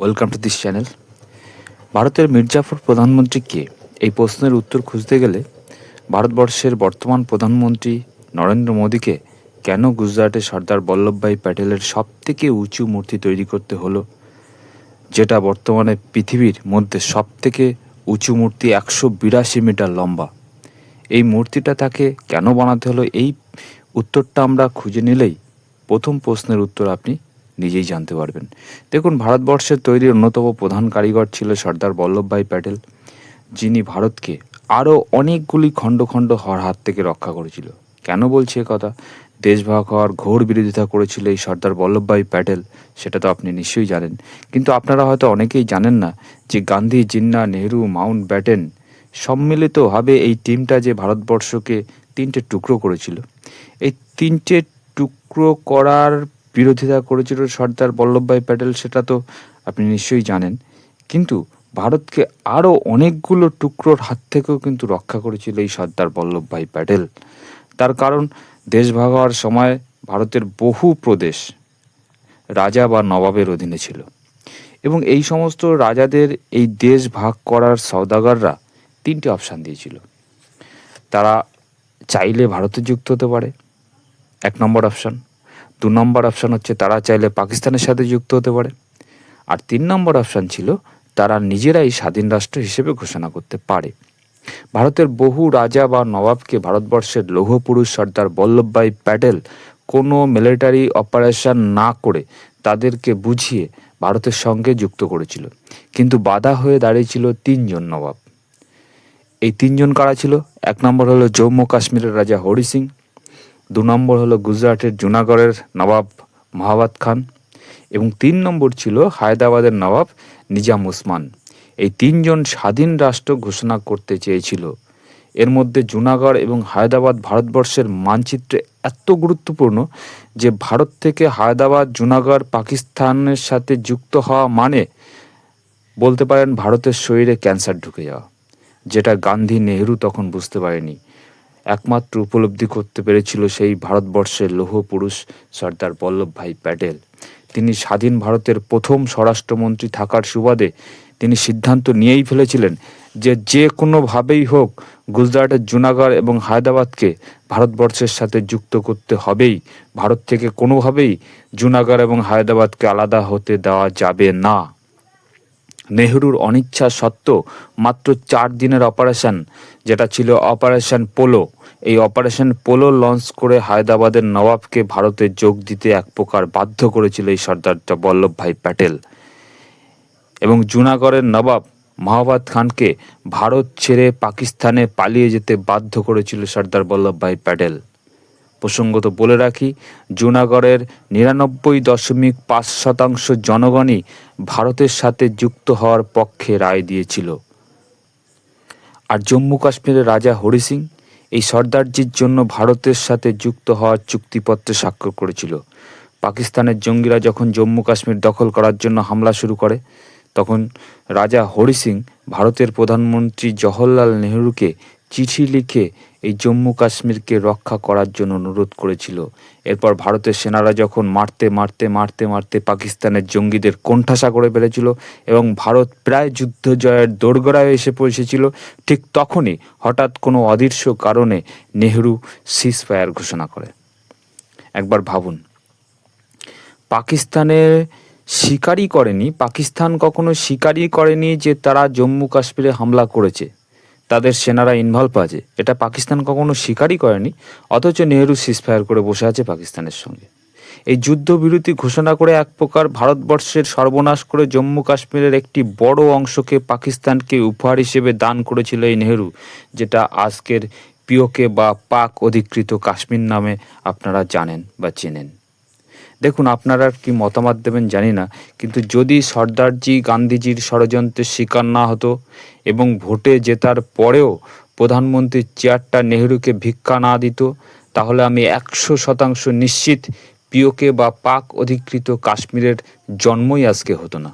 Welcome to this channel ভারতের মির্জাফর প্রধানমন্ত্রী কে? এই প্রশ্নের উত্তর খুঁজতে গেলে ভারতবর্ষের বর্তমান প্রধানমন্ত্রী নরেন্দ্র মোদীকে কেন গুজরাটে সর্দার বল্লভভাই প্যাটেলের সব থেকে উঁচু মূর্তি তৈরি করতে হলো? যেটা বর্তমানে পৃথিবীর মধ্যে সব থেকে উঁচু মূর্তি একশো বিরাশি মিটার লম্বা। এই মূর্তিটা তাকে কেন বানাতে হলো? এই উত্তরটা আমরা খুঁজে নিলেই প্রথম প্রশ্নের উত্তর আপনি নিজেই জানতে পারবেন। দেখুন, ভারতবর্ষের তৈরি অন্যতম প্রধান কারিগর ছিল সর্দার বল্লভভাই প্যাটেল, যিনি ভারতকে আরও অনেকগুলি খণ্ড খণ্ড হওয়ার হাত থেকে রক্ষা করেছিল। কেন বলছি কথা? দেশভাগ হওয়ার ঘোর বিরোধিতা করেছিল এই সর্দার বল্লভভাই প্যাটেল, সেটা তো আপনি নিশ্চয়ই জানেন। কিন্তু আপনারা হয়তো অনেকেই জানেন না যে গান্ধী, জিন্না, নেহরু, মাউন্ট ব্যাটেন সম্মিলিতভাবে এই টিমটা যে ভারতবর্ষকে তিনটে টুকরো করেছিল। এই তিনটে টুকরো করার বিরোধিতা করেছিল সর্দার বল্লভভাই প্যাটেল, সেটা তো আপনি নিশ্চয়ই জানেন। কিন্তু ভারতকে আরও অনেকগুলো টুকরোর হাত থেকেও কিন্তু রক্ষা করেছিল এই সর্দার বল্লভভাই প্যাটেল। তার কারণ, দেশ ভাগ হওয়ার সময় ভারতের বহু প্রদেশ রাজা বা নবাবের অধীনে ছিল। এবং এই সমস্ত রাজাদের এই দেশ ভাগ করার সওদাগররা তিনটি অপশান দিয়েছিল। তারা চাইলে ভারতে যুক্ত হতে পারে, এক নম্বর অপশান। দু নম্বর অপশান হচ্ছে তারা চাইলে পাকিস্তানের সাথে যুক্ত হতে পারে। আর তিন নম্বর অপশান ছিল, তারা নিজেরাই স্বাধীন রাষ্ট্র হিসেবে ঘোষণা করতে পারে। ভারতের বহু রাজা বা নবাবকে ভারতবর্ষের লৌহ পুরুষ সর্দার বল্লভভাই প্যাটেল কোনো মিলিটারি অপারেশন না করে তাদেরকে বুঝিয়ে ভারতের সঙ্গে যুক্ত করেছিল। কিন্তু বাধা হয়ে দাঁড়িয়েছিল তিনজন নবাব। এই তিনজন কারা ছিল? এক নম্বর হলো জম্মু কাশ্মীরের রাজা হরি সিং দু নম্বর হলো গুজরাটের জুনাগড়ের নবাব মাহাবাদ খান এবং তিন নম্বর ছিল হায়দ্রাবাদের নবাব নিজাম ওসমান। এই তিনজন স্বাধীন রাষ্ট্র ঘোষণা করতে চেয়েছিল। এর মধ্যে জুনাগড় এবং হায়দ্রাবাদ ভারতবর্ষের মানচিত্রে এত গুরুত্বপূর্ণ যে ভারত থেকে হায়দ্রাবাদ, জুনাগড়, পাকিস্তানের সাথে যুক্ত হওয়া মানে বলতে পারেন ভারতের শরীরে ক্যান্সার ঢুকে যাওয়া, যেটা গান্ধী নেহরু তখন বুঝতে পারেনি। একমাত্র উপলব্ধি করতে পেরেছিল সেই ভারতবর্ষের লৌহ পুরুষ সর্দার বল্লভভাই প্যাটেল। তিনি স্বাধীন ভারতের প্রথম স্বরাষ্ট্রমন্ত্রী থাকার সুবাদে তিনি সিদ্ধান্ত নিয়েই ফেলেছিলেন যে যে কোনোভাবেই হোক গুজরাটের জুনাগড় এবং হায়দ্রাবাদকে ভারতবর্ষের সাথে যুক্ত করতে হবেই। ভারত থেকে কোনোভাবেই জুনাগড় এবং হায়দ্রাবাদকে আলাদা হতে দেওয়া যাবে না। নেহরুর অনিচ্ছা সত্ত্বেও মাত্র চার দিনের অপারেশন যেটা ছিল অপারেশন পোলো এই অপারেশন পোলো লঞ্চ করে হায়দ্রাবাদের নবাবকে ভারতে যোগ দিতে এক প্রকার বাধ্য করেছিল এই সর্দার বল্লভভাই প্যাটেল। এবং জুনাগড়ের নবাব মাহবাদ খানকে ভারত ছেড়ে পাকিস্তানে পালিয়ে যেতে বাধ্য করেছিল সর্দার বল্লভভাই প্যাটেল। প্রসঙ্গত বলে রাখি, জুনাগড়ের নিরানব্বই দশমিক পাঁচ শতাংশ জনগণই ভারতের সাথে যুক্ত হওয়ার পক্ষে রায় দিয়েছিল। আর জম্মু কাশ্মীরের রাজা হরি সিং এই সর্দারজির জন্য ভারতের সাথে যুক্ত হওয়ার চুক্তিপত্রে স্বাক্ষর করেছিল। পাকিস্তানের জঙ্গিরা যখন জম্মু কাশ্মীর দখল করার জন্য হামলা শুরু করে, তখন রাজা হরি সিং ভারতের প্রধানমন্ত্রী জওহরলাল নেহরুকে চিঠি লিখে এই জম্মু কাশ্মীরকে রক্ষা করার জন্য অনুরোধ করেছিল। এরপর ভারতের সেনারা যখন মারতে মারতে মারতে মারতে পাকিস্তানের জঙ্গিদের কোণঠাসা করে ফেলেছিল এবং ভারত প্রায় যুদ্ধ জয়ের দোরগোড়ায় এসে পৌঁছেছিল, ঠিক তখনই হঠাৎ কোনো অদৃশ্য কারণে নেহরু সিজ ফায়ার ঘোষণা করে। একবার ভাবুন, পাকিস্তানে স্বীকারই করেনি, পাকিস্তান কখনো স্বীকারই করেনি যে তারা জম্মু কাশ্মীরে হামলা করেছে। তাদের সেনারা ইনভলভ আছে। এটা পাকিস্তান কখনো স্বীকারই করেনি, অথচ নেহরু সিসফায়ার করে বসে আছে পাকিস্তানের সঙ্গে। এই যুদ্ধবিরতি ঘোষণা করে এক প্রকার ভারতবর্ষের সর্বনাশ করে জম্মু কাশ্মীরের একটি বড় অংশকে পাকিস্তানকে উপহার হিসেবে দান করেছিল এই নেহরু, যেটা আজকের পিওকে বা পাক অধিকৃত কাশ্মীর নামে আপনারা জানেন বা চেনেন। দেখুন, আপনারা কি মতামত দেবেন জানি না, কিন্তু যদি সর্দারজি গান্ধীজির ষড়যন্ত্রের শিকার না হতো এবং ভোটে জেতার পরেও প্রধানমন্ত্রীর চেয়ারটা নেহরুকে ভিক্ষা না দিত, তাহলে আমি একশো শতাংশ নিশ্চিত পিওকে বা পাক অধিকৃত কাশ্মীরের জন্মই আজকে হতো না।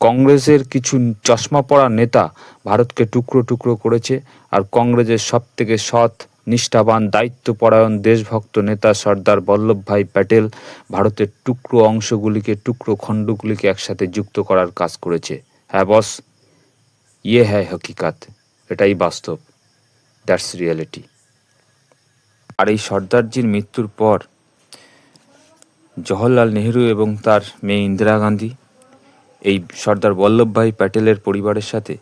কংগ্রেসের কিছু চশমা পড়া নেতা ভারতকে টুকরো টুকরো করেছে, আর কংগ্রেসের সব থেকে সৎ নিষ্ঠাবান দায়িত্বপরায়ণ দেশভক্ত নেতা সর্দার বল্লভভাই প্যাটেল ভারতের টুকরো অংশগুলিকে, টুকরো খণ্ডগুলিকে একসাথে যুক্ত করার কাজ করেছে। হ্যাঁ বস? ইয়ে হ্যায় হকিকাত। এটাই বাস্তব। That's reality. আর এই সর্দারজির মৃত্যুর পর জওহরলাল নেহেরু এবং তার মেয়ে ইন্দিরা গান্ধী এই সর্দার বল্লভভাই প্যাটেলের পরিবারের সাথে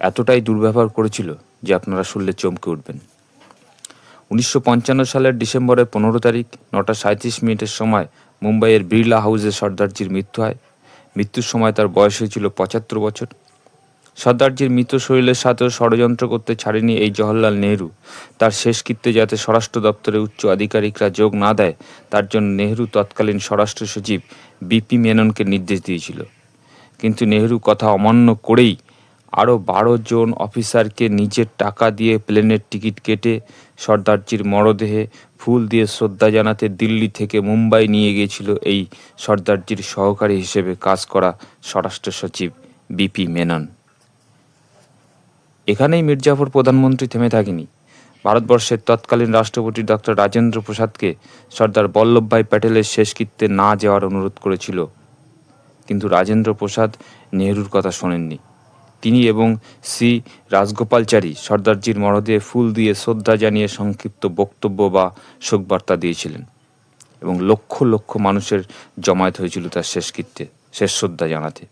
এতটাই দুর্ব্যবহার করেছিল যে আপনারা শুনলে চমকে উঠবেন। উনিশশো পঞ্চান্ন সালের ডিসেম্বরের পনেরো তারিখ নটা সাঁত্রিশ মিনিটের সময় মুম্বাইয়ের বিড়লা হাউসে সর্দারজির মৃত্যু হয়। মৃত্যুর সময় তার বয়স হয়েছিল পঁচাত্তর বছর। সর্দারজির মৃত শরীরের সাথেও ষড়যন্ত্র করতে ছাড়েনি এই জওহরলাল নেহরু। তার শেষকৃত্যে যাতে স্বরাষ্ট্র দপ্তরের উচ্চ আধিকারিকরা যোগ না দেয়, তার জন্য নেহরু তৎকালীন স্বরাষ্ট্র সচিব বিপি মেননকে নির্দেশ দিয়েছিল। কিন্তু নেহরু কথা অমান্য করেই আরও বারো জন অফিসারকে নিজের টাকা দিয়ে প্লেনের টিকিট কেটে সর্দারজির মরদেহে ফুল দিয়ে শ্রদ্ধা জানাতে দিল্লি থেকে মুম্বাই নিয়ে গিয়েছিল এই সর্দারজির সহকারী হিসেবে কাজ করা স্বরাষ্ট্র সচিব বিপি মেনন। এখানেই মির্জাফর প্রধানমন্ত্রী থেমে থাকেনি। ভারতবর্ষের তৎকালীন রাষ্ট্রপতি ডক্টর রাজেন্দ্র প্রসাদকে সর্দার বল্লভভাই প্যাটেলের শেষকৃত্যে না যাওয়ার অনুরোধ করেছিল। কিন্তু রাজেন্দ্র প্রসাদ নেহরুর কথা শোনেননি। তিনি এবং শ্রী রাজগোপালচারী সর্দারজির মরদেহে ফুল দিয়ে শ্রদ্ধা জানিয়ে সংক্ষিপ্ত বক্তব্য বা শোকবার্তা দিয়েছিলেন এবং লক্ষ লক্ষ মানুষের জমায়েত হয়েছিল তার শেষকৃত্যে শেষ শ্রদ্ধা জানাতে।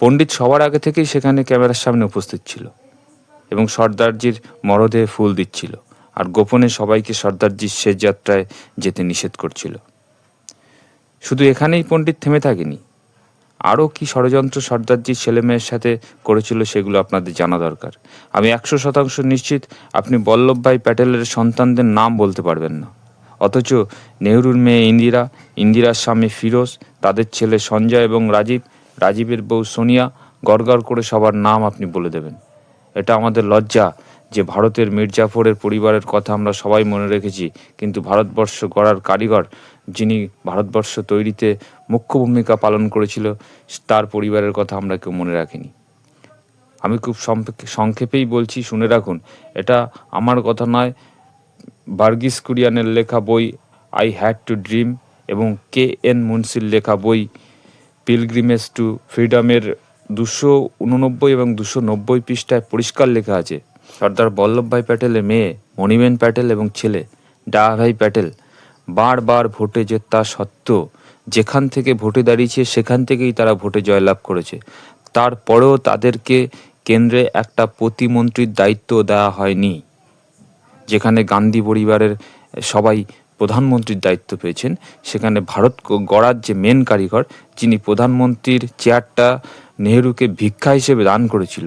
পণ্ডিত সবার আগে থেকেই সেখানে ক্যামেরার সামনে উপস্থিত ছিল এবং সর্দারজির মরদেহে ফুল দিচ্ছিল আর গোপনে সবাইকে সর্দারজির শেষ যাত্রায় যেতে নিষেধ করছিল। শুধু এখানেই পণ্ডিত থেমে থাকেনি আরও কি ষড়যন্ত্র সর্দারজির ছেলেমেয়ের সাথে করেছিল সেগুলো আপনাদের জানা দরকার। আমি একশো শতাংশ নিশ্চিত আপনি বল্লভভাই প্যাটেলের সন্তানদের নাম বলতে পারবেন না। অথচ নেহরুর মেয়ে ইন্দিরা, ইন্দিরার স্বামী ফিরোজ, তাদের ছেলে সঞ্জয় এবং রাজীব, রাজীবের বউ সোনিয়া গড়গড় করে সবার নাম আপনি বলে দেবেন। এটা আমাদের লজ্জা যে ভারতের মির্জাফরের পরিবারের কথা আমরা সবাই মনে রেখেছি, কিন্তু ভারতবর্ষ গড়ার কারিগর যিনি ভারতবর্ষ তৈরিতে মুখ্য ভূমিকা পালন করেছিল, তার পরিবারের কথা আমরা কেউ মনে রাখিনি। আমি খুব সংক্ষেপেই বলছি, শুনে রাখুন, এটা আমার কথা নয়, বার্গিস কুরিয়ানের লেখা বই আই হ্যাড টু ড্রিম এবং কে এন মুন্সির লেখা বই পিলগ্রিমেজ টু ফ্রিডমের দুশো উননব্বই এবং দুশো নব্বই পৃষ্ঠায় পরিষ্কার লেখা আছে। সর্দার বল্লভভাই প্যাটেলের মেয়ে মণিবেন প্যাটেল এবং ছেলে, ডাভাই প্যাটেল বারবার ভোটে জেতা সত্ত্বেও যেখান থেকে ভোটে দাঁড়িয়েছে সেখান থেকেই তারা ভোটে জয়লাভ করেছে। তারপরেও তাদেরকে কেন্দ্রে একটা প্রতিমন্ত্রীর দায়িত্ব দেওয়া হয়নি, যেখানে গান্ধী পরিবারের সবাই প্রধানমন্ত্রীর দায়িত্ব পেয়েছেন। সেখানে ভারত গড়ার যে মেন কারিগর, যিনি প্রধানমন্ত্রীর চেয়ারটা নেহরুকে ভিক্ষা হিসেবে দান করেছিল,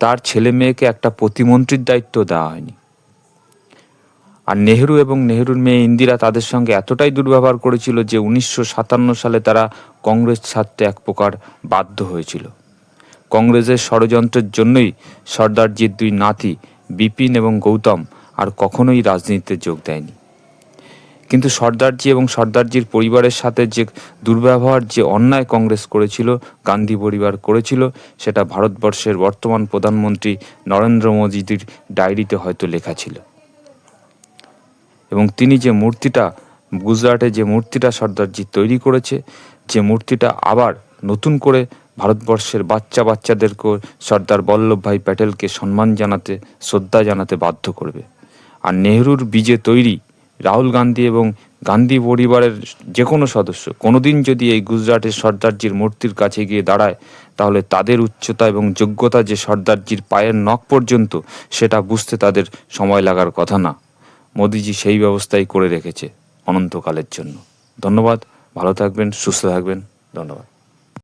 তার ছেলে মেয়েকে একটা প্রতিমন্ত্রীর দায়িত্ব দেওয়া হয়নি। আর নেহরু এবং নেহরুর মেয়ে ইন্দিরা তাদের সঙ্গে এতটাই দুর্ব্যবহার করেছিল যে উনিশশো সাতান্ন সালে তারা কংগ্রেস ছাড়তে এক প্রকার বাধ্য হয়েছিল। কংগ্রেসের ষড়যন্ত্রের জন্যই সর্দারজির দুই নাতি বিপিন এবং গৌতম আর কখনোই রাজনীতিতে যোগ দেয়নি। কিন্তু সর্দারজি এবং সর্দারজির পরিবারের সাথে যে দুর্ব্যবহার, যে অন্যায় কংগ্রেস করেছিল, গান্ধী পরিবার করেছিল, সেটা ভারতবর্ষের বর্তমান প্রধানমন্ত্রী নরেন্দ্র মোদীর ডায়েরিতে হয়তো লেখা ছিল। এবং তিনি যে মূর্তিটা, গুজরাটে যে মূর্তিটা সর্দারজি তৈরি করেছে, যে মূর্তিটা আবার নতুন করে ভারতবর্ষের বাচ্চা বাচ্চাদেরকেও সর্দার বল্লভভাই প্যাটেলকে সম্মান জানাতে, শ্রদ্ধা জানাতে বাধ্য করবে। আর নেহরুর বীজে তৈরি রাহুল গান্ধী এবং গান্ধী পরিবারের যে কোনো সদস্য কোনোদিন যদি এই গুজরাটের সর্দারজির মূর্তির কাছে গিয়ে দাঁড়ায়, তাহলে তাদের উচ্চতা এবং যোগ্যতা যে সর্দারজির পায়ের নখ পর্যন্ত, সেটা বুঝতে তাদের সময় লাগার কথা না। মোদিজি সেই ব্যবস্থাই করে রেখেছে অনন্তকালের জন্য। ধন্যবাদ ভালো থাকবেন সুস্থ থাকবেন ধন্যবাদ।